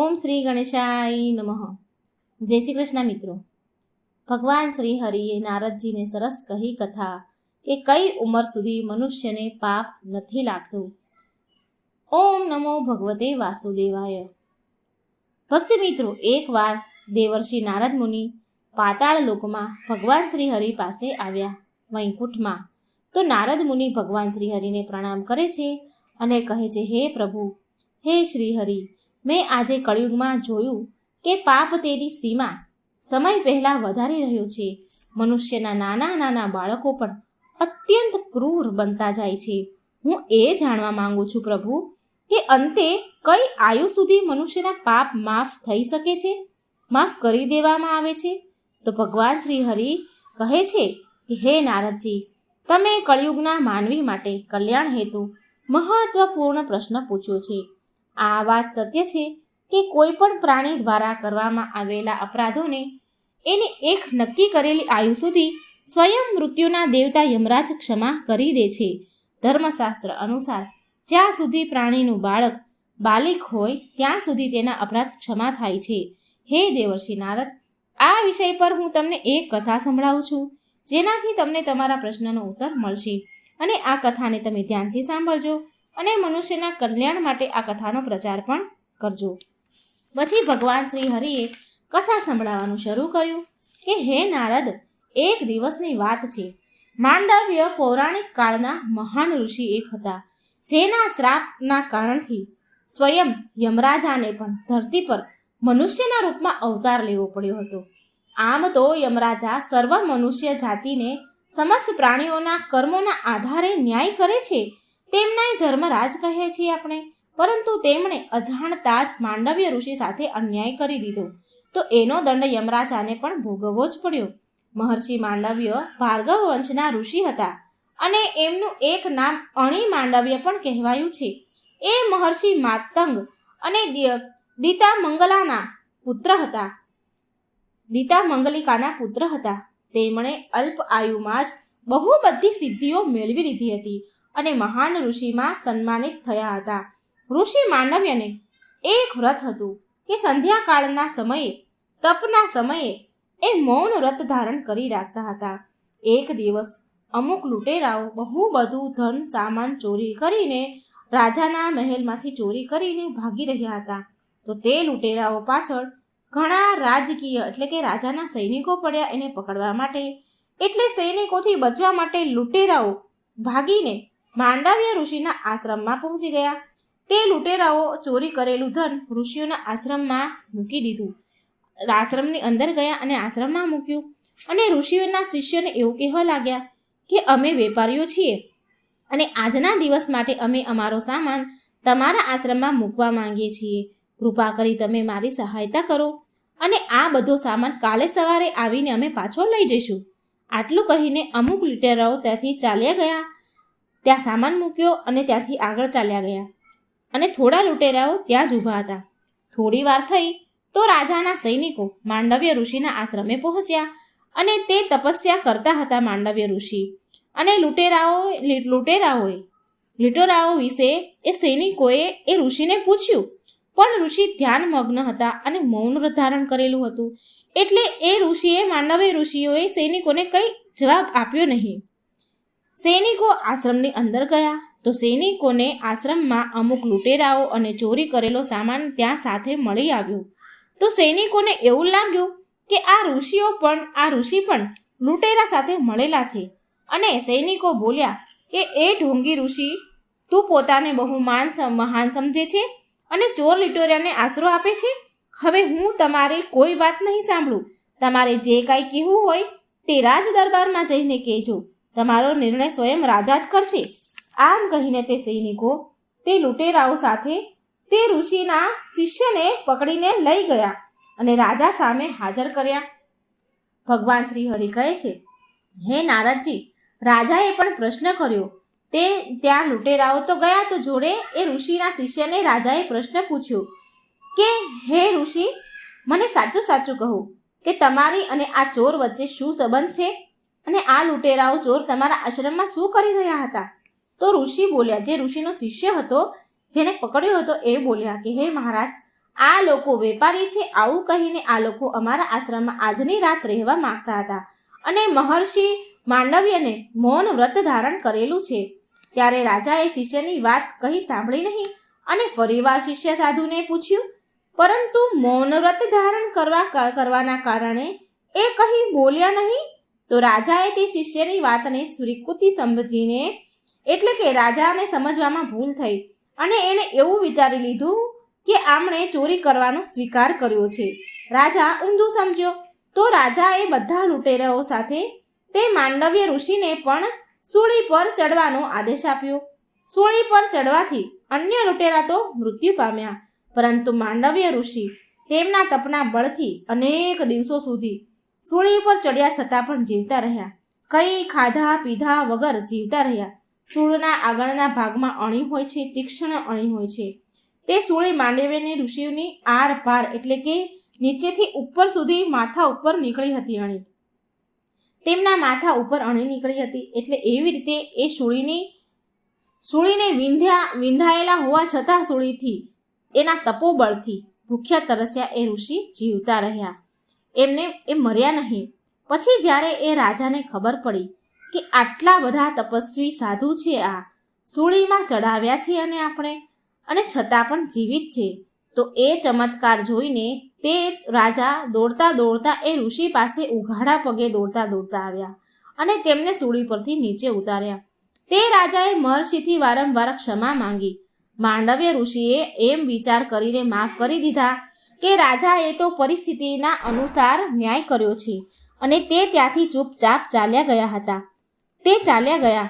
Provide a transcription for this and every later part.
ઓમ શ્રી ગણેશાય નમઃ. જય શ્રી કૃષ્ણ મિત્રો. ભગવાન શ્રી હરિએ નારદજીને સરસ કહી કથા કે કઈ ઉંમર સુધી મનુષ્યને પાપ નથી લાગતું. ઓમ નમો ભગવતે વાસુદેવાય. ભક્ત મિત્રો એકવાર દેવર્ષિ નારદ મુનિ પાતાળ લોકમાં ભગવાન શ્રી હરિ પાસે આવ્યા વૈકુંઠમાં. તો નારદ મુનિ ભગવાન શ્રી હરિને પ્રણામ કરે છે અને કહે છે, હે પ્રભુ, હે શ્રી હરિ મેં આજે કળિયુગમાં જોયું કે પાપ તેની સીમા સમય પહેલાં વધારી રહ્યો છે. મનુષ્યના નાના નાના બાળકો પણ અત્યંત ક્રૂર બનતા જાય છે. હું એ જાણવા માંગુ છું પ્રભુ, કે અંતે કઈ આયુ સુધી મનુષ્યના પાપ માફ થઈ શકે છે? માફ કરી દેવામાં આવે છે? તો ભગવાન શ્રી હરિ કહે છે કે, હે નારદજી, તમે કળિયુગના માનવી માટે કલ્યાણ હેતુ મહત્વપૂર્ણ પ્રશ્ન પૂછ્યો છે. આ વાત સત્ય છે કે કોઈ પણ પ્રાણી દ્વારા કરવામાં આવેલા અપરાધોને એની એક નક્કી કરેલી આયુ સુધી સ્વયં મૃત્યુના દેવતા યમરાજ ક્ષમા કરી દે છે. ધર્મશાસ્ત્ર અનુસાર, જ્યાં સુધી પ્રાણીનું બાળક બાલિક હોય, ત્યાં સુધી તેના અપરાધ ક્ષમા થાય છે. હે દેવર્ષિ નારદ, આ વિષય પર હું તમને એક કથા સંભળાવું છું, જેનાથી તમને તમારા પ્રશ્નનો ઉત્તર મળશે. અને આ કથાને તમે ધ્યાનથી સાંભળજો. અને મનુષ્યના કલ્યાણ માટે આ કથાનો પ્રચાર પણ કરજો. પછી ભગવાન શ્રી હરિએ કથા સંભળાવવાનું શરૂ કર્યું કે, હે નારદ, એક દિવસની વાત છે. માંડવ્ય પૌરાણિક કાળના મહાન ઋષિ એક હતા, જેના શ્રાપના કારણથી સ્વયં યમરાજાને પણ ધરતી પર મનુષ્યના રૂપમાં અવતાર લેવો પડ્યો હતો. આમ તો યમરાજા સર્વ મનુષ્ય જાતિને સમસ્ત પ્રાણીઓના કર્મોના આધારે ન્યાય કરે છે તેમના ધર્મરાજ કહે છે આપણે. પરંતુ તેમણે અજાણતા જ માંડવ્ય ઋષિ સાથે અન્યાય કરી દીધો. તો એનો દંડ યમરાજાને પણ ભોગવવો જ પડ્યો. મહર્ષિ માંડવ્ય ભાર્ગવ વંશના ઋષિ હતા અને એમનું એક નામ અણી માંડવ્ય પણ કહેવાયું છે. એ મહર્ષિ માતંગ અને દિતા મંગલાના પુત્ર હતા. દિતા મંગલિકાના પુત્ર હતા. તેમણે અલ્પ આયુમાં જ બહુ બધી સિદ્ધિઓ મેળવી લીધી હતી. અને મહાન ઋષિમાં સન્માનિત થયા હતા. ઋષિ માનવ્યને એક વ્રત હતું કે સંધ્યાકાળના સમયે, તપના સમયે એ મૌન વ્રત ધારણ કરી રાખતા હતા. એક દિવસ અમુક લૂંટેરાઓ બહુ બધું ધન, સામાન ચોરી કરીને રાજાના મહેલમાંથી ચોરી કરીને ભાગી રહ્યા હતા. તો તે લૂંટેરાઓ પાછળ ઘણા રાજકીય એટલે કે રાજાના સૈનિકો પડ્યા એને પકડવા માટે. એટલે સૈનિકોથી બચવા માટે લૂંટેરાઓ ભાગીને માંડવ્ય ઋષિના આશ્રમમાં પહોંચી ગયા. તે લૂંટેરાઓ ચોરી કરેલું ધન ઋષિઓના આશ્રમમાં મૂકી દીધું. આશ્રમની અંદર ગયા અને આશ્રમમાં મૂક્યું. અને ઋષિઓના શિષ્યને એવું કહેવા લાગ્યા કે અમે વેપારીઓ છીએ. અને આજના દિવસ માટે અમે અમારો સામાન તમારા આશ્રમમાં મૂકવા માંગીએ છીએ. કૃપા કરી તમે મારી સહાયતા કરો. અને આ બધો સામાન કાલે સવારે આવીને અમે પાછો લઈ જઈશું. આટલું કહીને અમુક લૂંટેરાઓ ત્યાંથી ચાલ્યા ગયા. ત્યાં સામાન મૂક્યો અને ત્યાંથી આગળ ચાલ્યા ગયા. અને થોડા લૂંટેરાઓ ત્યાં જ ઊભા હતા. થોડી વાર થઈ તો રાજાના સૈનિકો માંડવ્ય ઋષિના આશ્રમે પહોંચ્યા અને તે તપસ્યા કરતા હતા માંડવ્ય ઋષિ. અને લૂંટેરાઓ લૂંટેરાઓએ, લીટોરાઓ વિશે એ સૈનિકોએ એ ઋષિને પૂછ્યું. પણ ઋષિ ધ્યાન મગ્ન હતા અને મૌન ધારણ કરેલું હતું. એટલે એ ઋષિએ માંડવ્ય ઋષિઓએ સૈનિકોને કંઈ જવાબ આપ્યો નહીં. સૈનિકો આશ્રમની અંદર ગયા તો સૈનિકોને આશ્રમમાં અમુક લૂંટેરાઓ અને ચોરી કરેલો સામાન ત્યાં સાથે મળી આવ્યો. તો સૈનિકોને એવું લાગ્યું કે આ ઋષિઓ પણ, આ ઋષિ પણ લૂંટેરા સાથે મળેલા છે. અને સૈનિકો બોલ્યા કે, એ ઢોંગી ઋષિ, તું પોતાને બહુ માન મહાન સમજે છે અને ચોર લિટોરિયાને આશરો આપે છે? હવે હું તમારી કોઈ વાત નહીં સાંભળું. તમારે જે કાંઈ કહેવું હોય તે રાજ દરબારમાં જઈને કહેજો. તમારો નિર્ણય સ્વયં રાજા જ કરશે. આમ કહીને તે સૈનિકો તે લૂંટેરાઓ સાથે તે ઋષિના શિષ્યને પકડીને લઈ ગયા અને રાજા સામે હાજર કર્યા. ભગવાન શ્રી હરિ કહે છે, હે નારદજી, રાજાએ પણ પ્રશ્ન કર્યો. તે ત્યાં લૂંટેરાઓ તો ગયા તો જોડે એ ઋષિના શિષ્યને રાજાએ પ્રશ્ન પૂછ્યો કે, હે ઋષિ, મને સાચું સાચું કહો કે તમારી અને આ ચોર વચ્ચે શું સંબંધ છે? અને આ લૂંટેરાઓ ચોર તમારા આશ્રમમાં શું કરી રહ્યા હતા? તો ઋષિ બોલ્યા, જે ઋષિનો શિષ્ય હતો, જેને પકડ્યો હતો, એ બોલ્યા કે, હે મહારાજ, આ લોકો વેપારી છે, આવું કહીને આ લોકો અમારા આશ્રમમાં આજની રાત રહેવા માંગતા હતા. અને મહર્ષિ માંડવ્યને મૌન વ્રત ધારણ કરેલું છે. ત્યારે રાજાએ શિષ્યની વાત કહી સાંભળી નહીં અને ફરીવાર શિષ્ય સાધુને પૂછ્યું, પરંતુ મૌન વ્રત ધારણ કરવા કરવાના કારણે એ કહી બોલ્યા નહીં? તો રાજાએ તે શિષ્યની વાતને સ્વીકૃતિ સમજીને, એટલે કે રાજાને સમજવામાં ભૂલ થઈ અને એણે એવું વિચારી લીધું કે આમણે ચોરી કરવાનો સ્વીકાર કર્યો છે. રાજા ઊંધું સમજ્યો. તો રાજાએ બધા લૂંટેરાઓ સાથે તે માંડવ્ય ઋષિને પણ સૂળી પર ચડવાનો આદેશ આપ્યો. સૂળી પર ચડવાથી અન્ય લૂંટેરા તો મૃત્યુ પામ્યા. પરંતુ માંડવ્ય ઋષિ તેમના તપના બળથી અનેક દિવસો સુધી સૂળી ઉપર ચડ્યા છતાં પણ જીવતા રહ્યા. કંઈ ખાધા, પીધા વગર જીવતા રહ્યા. સૂળના આગળના ભાગમાં અણી હોય છે, તીક્ષ્ણ અણી હોય છે. તે સૂળી માંડવ્યની ઋષિઓની આર પાર એટલે કે નીચેથી ઉપર સુધી માથા ઉપર નીકળી હતી અણી. તેમના માથા ઉપર અણી નીકળી હતી એટલે એવી રીતે એ સૂળીની, સૂળીને વિંધ્યા, વિંધાયેલા હોવા છતાં સૂળીથી, એના તપોબળથી ભૂખ્યા તરસ્યા એ ઋષિ જીવતા રહ્યા. એમને એ મર્યા નહીં. પછી જ્યારે એ રાજાને ખબર પડી કે આટલા બધા તપસ્વી સાધુ છે આ, સૂળીમાં ચડાવ્યા છે અને આપણે, અને છતાં પણ જીવિત છે, તો એ ચમત્કાર જોઈને તે રાજા દોડતા દોડતા એ ઋષિ પાસે ઉઘાડા પગે દોડતા દોડતા આવ્યા અને તેમને સૂળી પરથી નીચે ઉતાર્યા. તે રાજાએ મહર્ષિથી વારંવાર ક્ષમા માંગી. માંડવ્ય ઋષિએ એમ વિચાર કરીને માફ કરી દીધા કે રાજાએ તો પરિસ્થિતિના અનુસાર ન્યાય કર્યો છે અને તે ત્યાંથી ચૂપચાપ ચાલ્યા ગયા હતા. તે ચાલ્યા ગયા.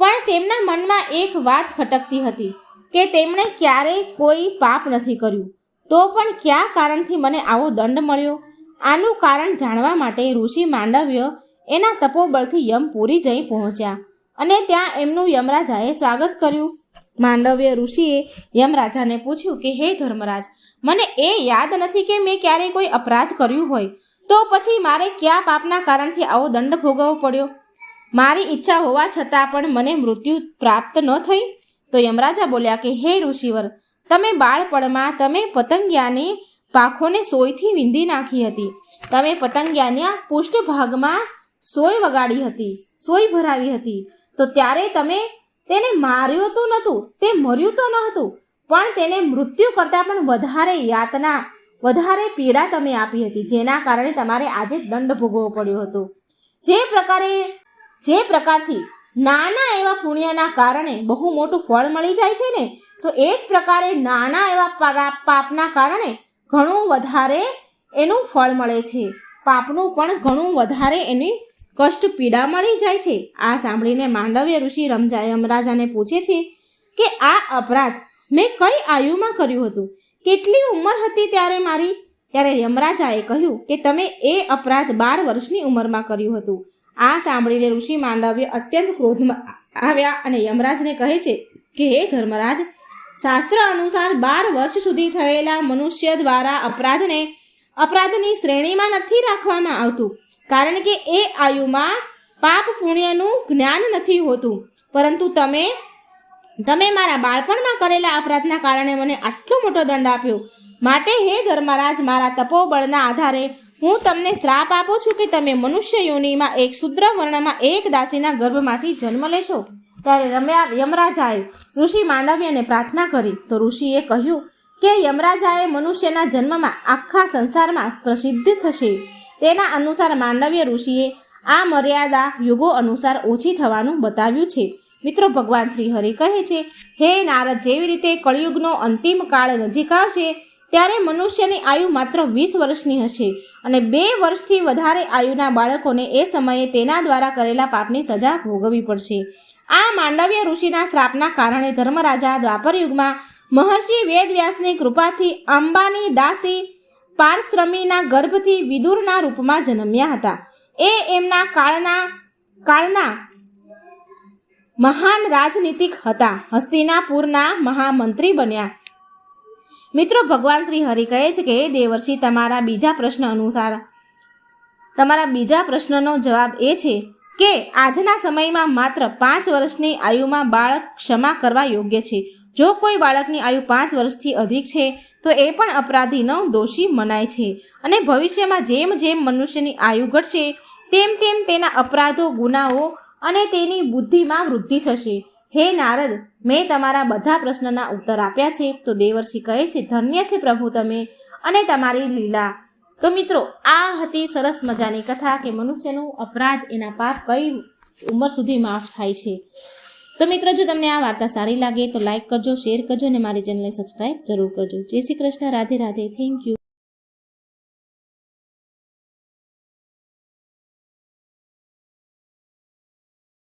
પણ તેમના મનમાં એક વાત ખટકતી હતી કે તેમણે ક્યારેય કોઈ પાપ નથી કર્યું. તો પણ કયા કારણથી મને આવો દંડ મળ્યો? આનું કારણ જાણવા માટે ઋષિ માંડવ્ય એના તપોબળથી યમપુરી જઈ પહોંચ્યા અને ત્યાં એમનું યમરાજાએ સ્વાગત કર્યું. માંડવ્ય ઋષિએ યમરાજાને પૂછ્યું કે, હે ધર્મરાજ, મને એ યાદ નથી કે મેં ક્યારેય કોઈ અપરાધ કર્યું હોય. તો પછી મારે કયા પાપના કારણથી આવો દંડ ભોગવવો પડ્યો? મારી ઈચ્છા હોવા છતાં પણ મને મૃત્યુ પ્રાપ્ત ન થઈ. તો યમરાજા બોલ્યા કે, હે ઋષિવર, તમે બાળપણમાં તમે પતંગિયાની પાખોને સોયથી વીંધી નાખી હતી. તમે પતંગિયાના પૃષ્ઠભાગમાં સોય વગાડી હતી, સોય ભરાવી હતી. તો ત્યારે તમે તેને માર્યું તો નહોતું, તે મર્યું તો નહોતું, પણ તેને મૃત્યુ કરતાં પણ વધારે યાતના, વધારે પીડા તમે આપી હતી, જેના કારણે તમારે આજે દંડ ભોગવવો પડ્યો હતો. જે પ્રકારે, જે પ્રકારથી નાના એવા પુણ્યના કારણે બહુ મોટું ફળ મળી જાય છે ને, તો એ જ પ્રકારે નાના એવા પાપના કારણે ઘણું વધારે એનું ફળ મળે છે. પાપનું પણ ઘણું વધારે એની કષ્ટ પીડા મળી જાય છે. આ સાંભળીને માંડવ્ય ઋષિ રમજા યમરાજાને પૂછે છે કે, આ અપરાધ મેં કઈ આયુમાં કર્યું હતું? કેટલી ઉંમર હતી ત્યારે મારી? ત્યારે યમરાજાએ કહ્યું કે, તમે એ અપરાધ બાર વર્ષની ઉંમરમાં કર્યું હતું. આ સાંભળીને ઋષિ માંડવ્ય અત્યંત ક્રોધમાં આવ્યા અને યમરાજને કહે છે કે, હે ધર્મરાજ, શાસ્ત્ર અનુસાર બાર વર્ષ સુધી થયેલા મનુષ્ય દ્વારા અપરાધને અપરાધની શ્રેણીમાં નથી રાખવામાં આવતું. કારણ કે એ આયુમાં પાપ પુણ્યનું જ્ઞાન નથી હોતું. પરંતુ તમે તમે મારા બાળપણમાં કરેલા અપરાધના કારણે મને આટલો મોટો દંડ આપ્યો. માટે હે ધર્મરાજ, મારા તપોબળના આધારે હું તમને શ્રાપ આપું છું કે તમે મનુષ્ય યોનિમાં એક શુદ્ર વર્ણમાં એક દાસીના ગર્ભમાંથી જન્મ લેશો. ત્યારે રમ્યા, યમરાજાએ ઋષિ માંડવ્યને પ્રાર્થના કરી. તો ઋષિએ કહ્યું કે યમરાજાએ મનુષ્યના જન્મમાં આખા સંસારમાં પ્રસિદ્ધ થશે. તેના અનુસાર માંડવ્ય ઋષિએ આ મર્યાદા યુગો અનુસાર ઓછી થવાનું બતાવ્યું છે. મિત્રો, ભગવાન શ્રી હરિ કહે છે, હે નારદ, જેવી રીતે કળિયુગનો અંતિમ કાળ નજીક આવશે, ત્યારે મનુષ્યની આયુ માત્ર વીસ વર્ષની હશે અને બે વર્ષથી વધારે આયુના બાળકોને એ સમયે તેના દ્વારા કરેલા પાપની સજા ભોગવવી પડશે. આ માંડવ્ય ઋષિના શ્રાપના કારણે ધર્મરાજા દ્વાપર યુગમાં મહર્ષિ વેદવ્યાસની કૃપાથી અંબાની દાસી પારશ્રમીના ગર્ભથી વિદુરના રૂપમાં જન્મ્યા હતા. એ એમના કાળના કાળના મહાન રાજનીતિક હતા. હસ્તિનાપુરના મહામંત્રી બન્યા. મિત્રો, ભગવાન શ્રી હરિ કહે છે કે દેવર્ષિ, તમારા બીજા પ્રશ્ન અનુસાર, તમારા બીજા પ્રશ્નનો જવાબ એ છે કે, આજના સમયમાં માત્ર પાંચ વર્ષની આયુમાં બાળક ક્ષમા કરવા યોગ્ય છે. જો કોઈ બાળકની આયુ પાંચ વર્ષથી અધિક છે તો એ પણ અપરાધીનો દોષી મનાય છે. અને ભવિષ્યમાં જેમ જેમ મનુષ્યની આયુ ઘટશે, તેમ તેમ તેના અપરાધો, ગુનાઓ અને તેની બુદ્ધિમાં વૃદ્ધિ થશે. હે નારદ, મેં તમારા બધા પ્રશ્નના ઉત્તર આપ્યા છે. તો દેવર્ષિ કહે છે, ધન્ય છે પ્રભુ તમે અને તમારી લીલા. તો મિત્રો, આ હતી સરસ મજાની કથા કે મનુષ્યનું અપરાધ એના પાપ કઈ ઉંમર સુધી માફ થાય છે. તો મિત્રો, જો તમને આ વાર્તા સારી લાગે તો લાઇક કરજો, શેર કરજો અને મારી ચેનલને સબસ્ક્રાઈબ જરૂર કરજો. જય શ્રી કૃષ્ણ, રાધે રાધે. Thank you